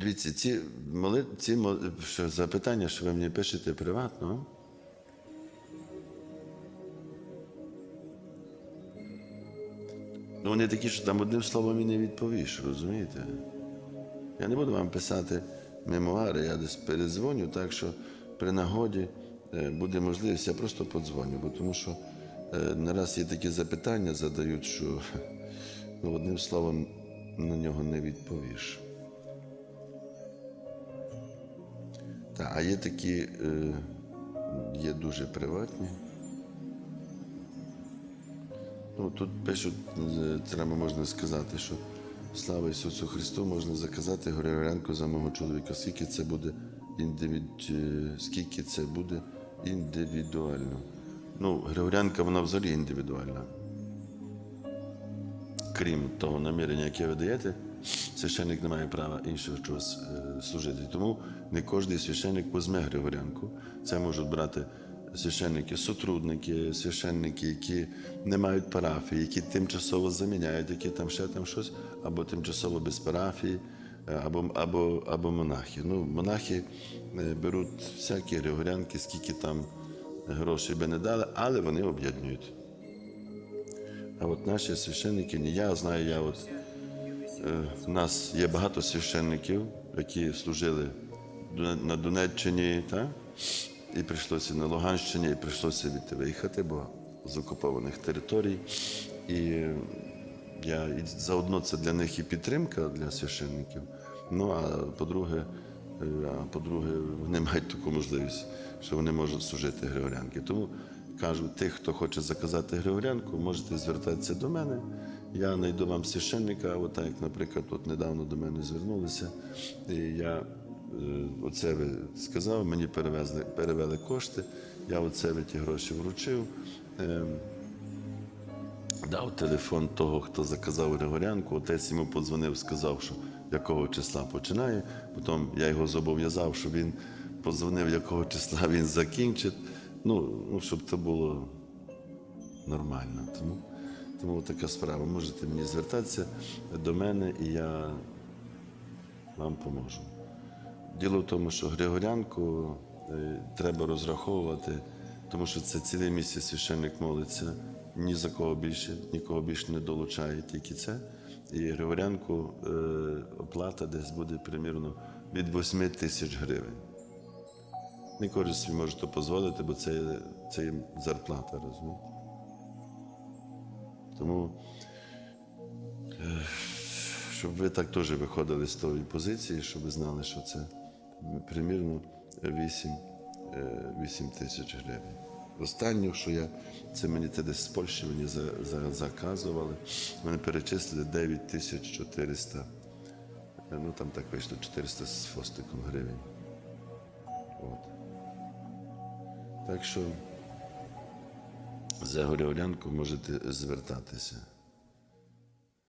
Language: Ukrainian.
Дивіться, ці, моли, ці що, запитання, що ви мені пишете приватно. Ну, вони такі, що там одним словом і не відповіш, розумієте? Я не буду вам писати мемуари, я десь передзвоню, так що при нагоді е, буде можливість, я просто подзвоню, бо тому що е, не є такі запитання задають, що ну, одним словом на нього не відповіш. Так, а є такі, е, є дуже приватні. Ну, тут пишуть, е, треба можна сказати, що слава Ісусу Христу можна заказати Григорянку за мого чоловіка. Скільки це буде індивід... е, скільки це буде індивідуально. Ну, Григорянка, вона взагалі індивідуальна. Крім того намірення, яке ви даєте, священник не має права іншого чогось е, служити. Тому не кожен священник візьме Григорянку. Це можуть брати священники, сотрудники, священники, які не мають парафії, які тимчасово заміняють, які там ще там щось, або тимчасово без парафії, е, або, або, або монахи. Ну, монахи е, беруть всякі Григорянки, скільки там грошей би не дали, але вони об'єднують. А от наші священники, ні, я знаю, я от в нас є багато священників, які служили на Донеччині, та? і прийшлося на Луганщині, і прийшлося від виїхати, бо з окупованих територій. І е, я і заодно це для них і підтримка для священників. Ну а по-друге, е, а по-друге, вони мають таку можливість, що вони можуть служити Григорянки. Тому кажу, тих, хто хоче заказати Григорянку, можете звертатися до мене. Я знайду вам священника, от так, як, наприклад, от недавно до мене звернулися. І я е, оце сказав, мені перевезли, перевели кошти, я оце ті гроші вручив. Ем, Дав телефон того, хто заказав Григорянку. Отець йому подзвонив, сказав, що якого числа починає. Потім я його зобов'язав, щоб він подзвонив, якого числа він закінчить. Ну, ну щоб це було нормально. Тому, тому така справа. Можете мені звертатися до мене, і я вам поможу. Діло в тому, що Григорянку е, треба розраховувати, тому що це цілий місяць священник молиться, ні за кого більше, нікого більше не долучає, тільки це. І Григорянку е, оплата десь буде примірно від 8 тисяч гривень. Не кожен собі може то дозволити, бо це, це їм зарплата, розумієте? Тому е, щоб ви так теж виходили з тої позиції, щоб ви знали, що це примірно 8, е, 8 тисяч гривень. Останнє, що я, це мені це десь з Польщі мені за, за, заказували. Мене перечислили 9 тисяч 400, е, ну там так вийшло 400 з фостиком гривень. От. Так що за горівлянку можете звертатися.